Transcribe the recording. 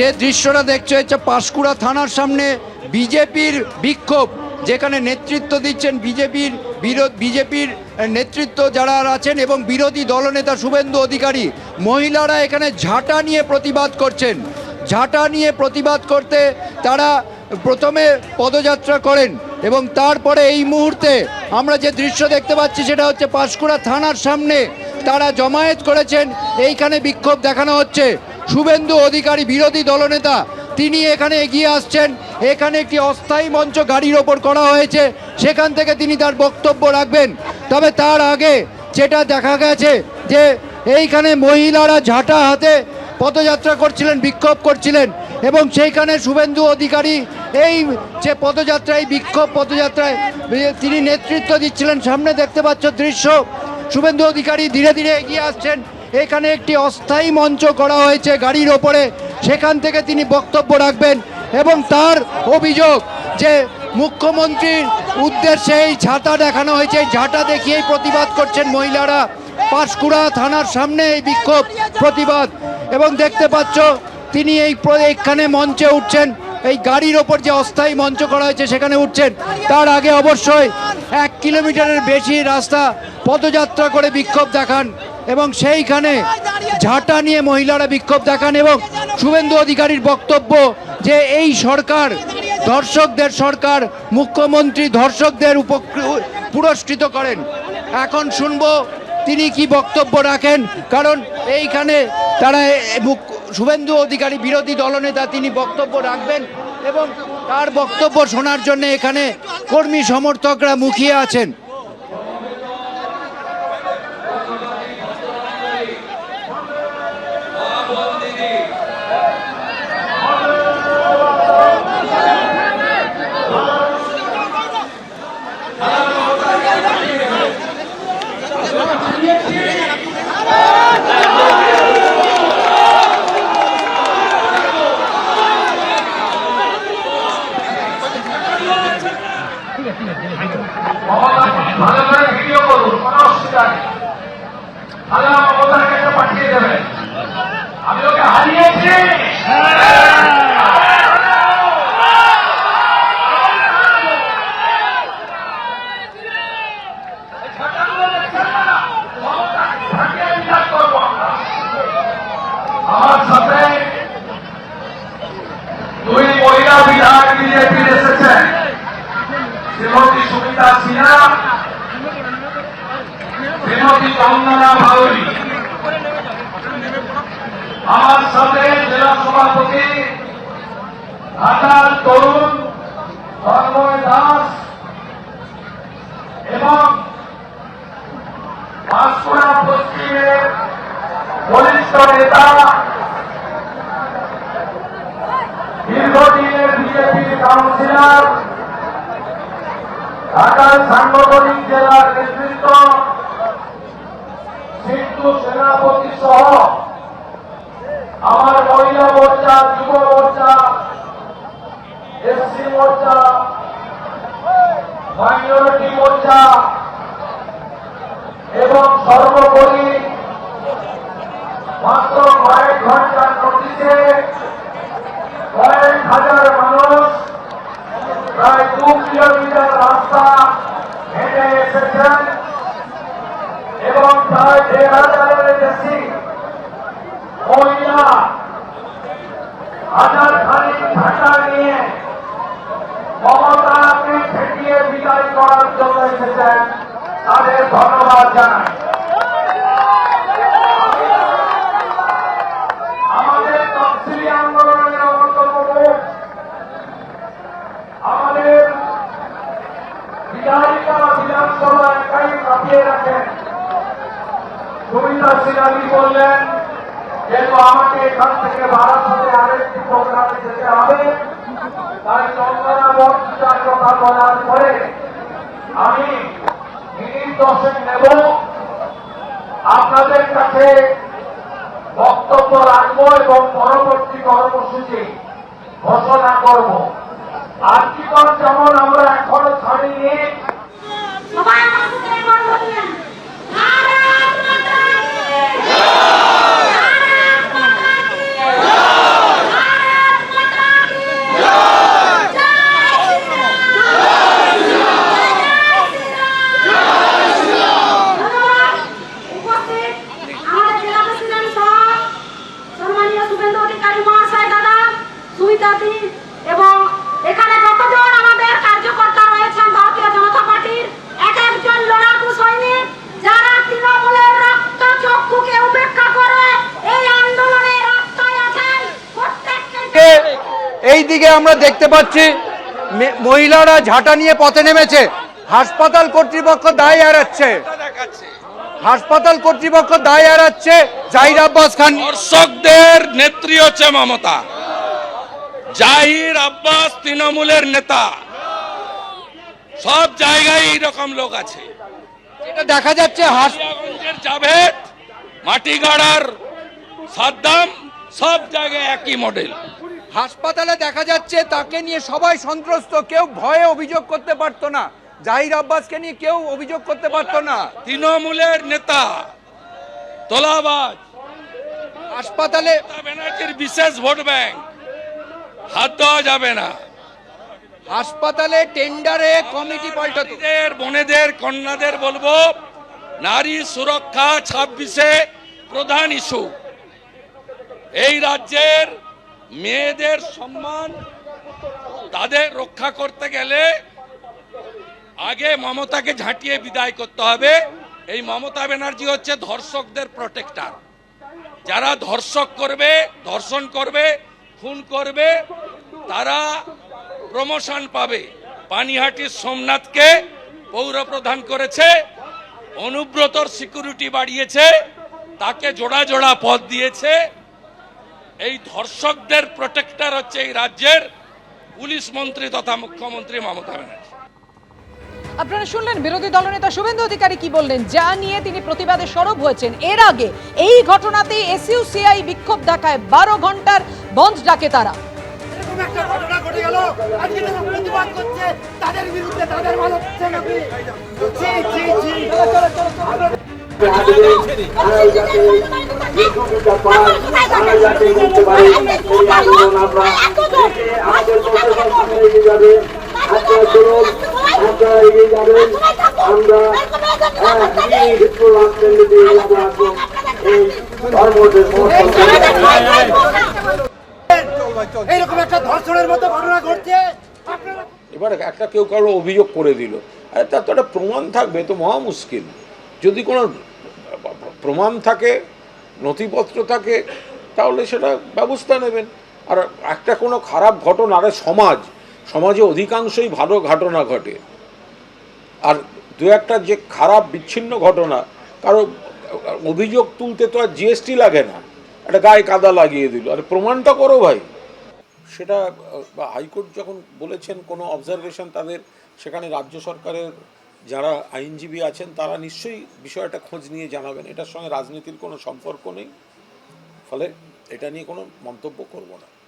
যে দৃশ্যটা দেখছ হচ্ছে পাঁশকুড়া থানার সামনে বিজেপির বিক্ষোভ, যেখানে নেতৃত্ব দিচ্ছেন বিজেপির বিরোধ বিজেপির নেতৃত্ব যারা আছেন এবং বিরোধী দলনেতা শুভেন্দু অধিকারী। মহিলারা এখানে ঝাঁটা নিয়ে প্রতিবাদ করছেন। ঝাঁটা নিয়ে প্রতিবাদ করতে তারা প্রথমে পদযাত্রা করেন এবং তারপরে এই মুহূর্তে আমরা যে দৃশ্য দেখতে পাচ্ছি, সেটা হচ্ছে পাঁশকুড়া থানার সামনে তারা জমায়েত করেছেন। এইখানে বিক্ষোভ দেখানো হচ্ছে। শুভেন্দু অধিকারী বিরোধী দলনেতা, তিনি এখানে এগিয়ে আসছেন। এখানে একটি অস্থায়ী মঞ্চ গাড়ির ওপর করা হয়েছে। সেখান থেকে তিনি তার বক্তব্য রাখবেন। তবে তার আগে যেটা দেখা গেছে যে এইখানে মহিলারা ঝাঁটা হাতে পদযাত্রা করছিলেন, বিক্ষোভ করছিলেন এবং সেইখানে শুভেন্দু অধিকারী এই যে পদযাত্রা, এই বিক্ষোভ পদযাত্রায় তিনি নেতৃত্ব দিচ্ছিলেন। সামনে দেখতে পাচ্ছ দৃশ্য। শুভেন্দু অধিকারী ধীরে ধীরে এগিয়ে আসছেন। এখানে একটি অস্থায়ী মঞ্চ করা হয়েছে গাড়ির ওপরে। সেখান থেকে তিনি বক্তব্য রাখবেন এবং তার অভিযোগ যে মুখ্যমন্ত্রীর উদ্দেশ্যে এই দেখানো হয়েছে। ঝাঁটা দেখিয়েই প্রতিবাদ করছেন মহিলারা। পাঁশকুড়া থানার সামনে এই বিক্ষোভ প্রতিবাদ। এবং দেখতে পাচ্ছ, তিনি এই এইখানে মঞ্চে উঠছেন। এই গাড়ির ওপর যে অস্থায়ী মঞ্চ করা হয়েছে, সেখানে উঠছেন। তার আগে অবশ্যই এক কিলোমিটারের বেশি রাস্তা পদযাত্রা করে বিক্ষোভ দেখান। এবং সেইখানে ঝাঁটা নিয়ে মহিলারা বিক্ষোভ দেখান এবং শুভেন্দু অধিকারীর বক্তব্য যে এই সরকার, ধর্ষকদের সরকার, মুখ্যমন্ত্রী ধর্ষকদের পুরস্কৃত করেন। এখন শুনব তিনি কি বক্তব্য রাখেন, কারণ এইখানে তারা শুভেন্দু অধিকারী বিরোধী দলনেতা তিনি বক্তব্য রাখবেন এবং তার বক্তব্য শোনার জন্য এখানে কর্মী সমর্থকরা মুখিয়ে আছেন। তাহলে আমার আমার সাথে জেলা সভাপতি ঢাকার তরুণ তন্ময় দাস এবং পাঁশকুড়া পশ্চিমের বরিষ্ঠ নেতা, দীর্ঘদিনের বিজেপির কাউন্সিলর, ঢাকার সাংগঠনিক জেলার নেতৃত্ব, সিন্ধু সেনাপতি সহ হাজার খানিক ঢাকা নিয়ে মমতাকে ঠেকিয়ে বিদায় করার জন্য এসেছেন। তাদের ধন্যবাদ জানাই। আমাদের তফসিলি আন্দোলনের অন্যতম আমাদের বিধায়িকা বিধানসভা একাই কাটিয়ে রাখেন। সুমিতা সিনালি বললেন? যেহেতু আমাকে এখান থেকে বারাসাতে আরেকটি প্রোগ্রামে যেতে হবে চন্দনা বক্তৃতার কথা বলার পরে আমি মিনিট দশেক নেব আপনাদের কাছে বক্তব্য রাখব এবং পরবর্তী কর্মসূচি ঘোষণা করব আর্থিকর যেমন আমরা এখনও ছাড়িনি সবাই সাথে একবার বললেন ভারত মাতা কি জয়! ভারত মাতা কি জয়! ভারত এই দিকে আমরা দেখতে পাচ্ছি মহিলারা ঝাঁটা নিয়ে পথে নেমেছে। হাসপাতাল কর্তৃপক্ষ দায় এড়াচ্ছে। হাসপাতাল কর্তৃপক্ষ দায় এড়াচ্ছে জাহির আব্বাস খান। দর্শকদের নেত্রী হচ্ছে মমতা। জাহির আব্বাস তৃণমূলের নেতা। সব জায়গায় এইরকম লোক আছে। এটা দেখা যাচ্ছে হাস জিয়াগঞ্জের জাভেদ মাটিগাড়ার সাদ্দাম সব জায়গায় একই মডেল হাসপাতালে দেখা যাচ্ছে তাকে নিয়ে সবাই সন্ত্রস্ত। কেউ ভয়ে অভিযোগ করতে পারতো না। জাহির আব্বাসকে নিয়ে কেউ অভিযোগ করতে পারতো না। তৃণমূলের নেতা তোলাবাজ হাসপাতালে ব্যানার্জির বিশেষ ভোট ব্যাংক হাত দেওয়া যাবে না। হাসপাতালে টেন্ডারে কমিটি পাল্টাতো। নারীদের বোনেদের কন্যাদের বলব নারী সুরক্ষা ছাব্বিশে প্রধান ইস্যু। এই রাজ্যের মেয়েদের সম্মান তাদের রক্ষা করতে গেলে আগে মমতাকে ঝাঁটিয়ে বিদায় করতে হবে। এই মমতা ব্যানার্জি হচ্ছে ধর্ষকদের প্রোটেক্টর যারা ধর্ষক করবে, ধর্ষণ করবে, খুন করবে, তারা প্রমোশন পাবে। পানিহাটির সোমনাথকে পৌর প্রধান করেছে, অনুব্রতর সিকিউরিটি বাড়িয়েছে, তাকে জোড়া জোড়া পদ দিয়েছে। এই ধর্ষকদের প্রোটেক্টর হচ্ছে এই রাজ্যের পুলিশ মন্ত্রী তথা মুখ্যমন্ত্রী মমতা ব্যানার্জি। আপনারা শুনলেন বিরোধী দলনেতা শুভেন্দু অধিকারী কি বললেন? যা নিয়ে তিনি প্রতিবাদে সরব হয়েছেন। এর আগে এই ঘটনাতে এসইউসিআই বিক্ষোভ দেখায় বারো ঘণ্টার বন্ধ ডাকে তারা। একটা ঘটনা ঘটে গেল। আজকে যারা প্রতিবাদ করছে তাদের বিরুদ্ধে তাদের ভালো আমাদের এগিয়ে যাবে আমরা একটা ঘটনা এবার একটা কেউ কারও অভিযোগ করে দিল। আরে তার তো একটা প্রমাণ থাকবে তো মহা মুশকিল। যদি কোনো প্রমাণ থাকে, নথিপত্র থাকে, তাহলে সেটা ব্যবস্থা নেবেন। আর একটা কোনো খারাপ ঘটনা, আরে সমাজ, সমাজে অধিকাংশই ভালো ঘটনা ঘটে। আর দু একটা যে খারাপ, বিচ্ছিন্ন ঘটনা, কারও অভিযোগ তুলতে তো আর জিএসটি লাগে না। একটা গায়ে কাদা লাগিয়ে দিল। আরে প্রমাণটা করো ভাই। সেটা হাইকোর্ট যখন বলেছেন, কোনো অবজারভেশন তাদের, সেখানে রাজ্য সরকারের যারা আইনজীবী আছেন, তারা নিশ্চয়ই বিষয়টা খোঁজ নিয়ে জানাবেন। এটার সঙ্গে রাজনীতির কোনো সম্পর্ক নেই। ফলে এটা নিয়ে কোনো মন্তব্য করব না।